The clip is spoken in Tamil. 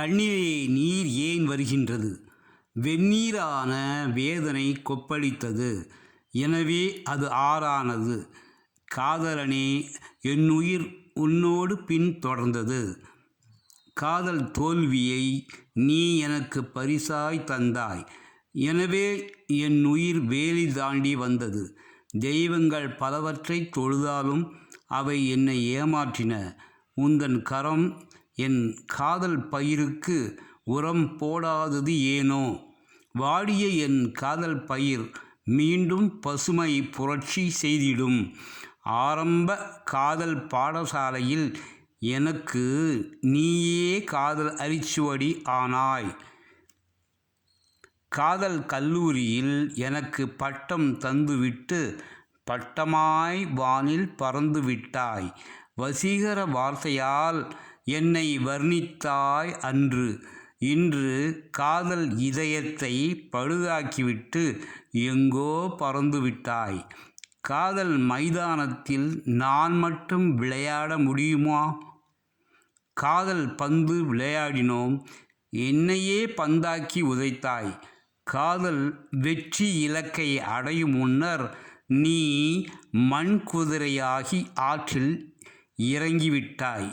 கண்ணிலே நீர் ஏன் வருகின்றது? வெந்நீரான வேதனை கொப்பளித்தது. எனவே அது ஆறானது. காதலனே என்னுயிர் உன்னோடு பின் தொடர்ந்தது. காதல் தோல்வியை நீ எனக்கு பரிசாய் தந்தாய். எனவே என் உயிர் வேலி தாண்டி வந்தது. தெய்வங்கள் பலவற்றை தொழுதாலும் அவை என்னை ஏமாற்றின. உந்தன் கரம் என் காதல் பயிருக்கு உரம் போடாதது ஏனோ? வாடிய என் காதல் பயிர் மீண்டும் பசுமை புரட்சி செய்திடும். ஆரம்ப காதல் பாடசாலையில் எனக்கு நீயே காதல் அரிச்சுவடி ஆனாய். காதல் கல்லூரியில் எனக்கு பட்டம் தந்துவிட்டு பட்டமாய் வானில் பறந்து விட்டாய் வசீகர வார்த்தையால் என்னை வர்ணித்தாய் அன்று. இன்று காதல் இதயத்தை பழுதாக்கிவிட்டு எங்கோ பறந்துவிட்டாய். காதல் மைதானத்தில் நான் மட்டும் விளையாட முடியுமா? காதல் பந்து விளையாடினோம் என்னையே பந்தாக்கி உதைத்தாய். காதல் வெற்றி இலக்கை அடையும் முன்னர் நீ மண் குதிரையாகி ஆற்றில் இறங்கிவிட்டாய்.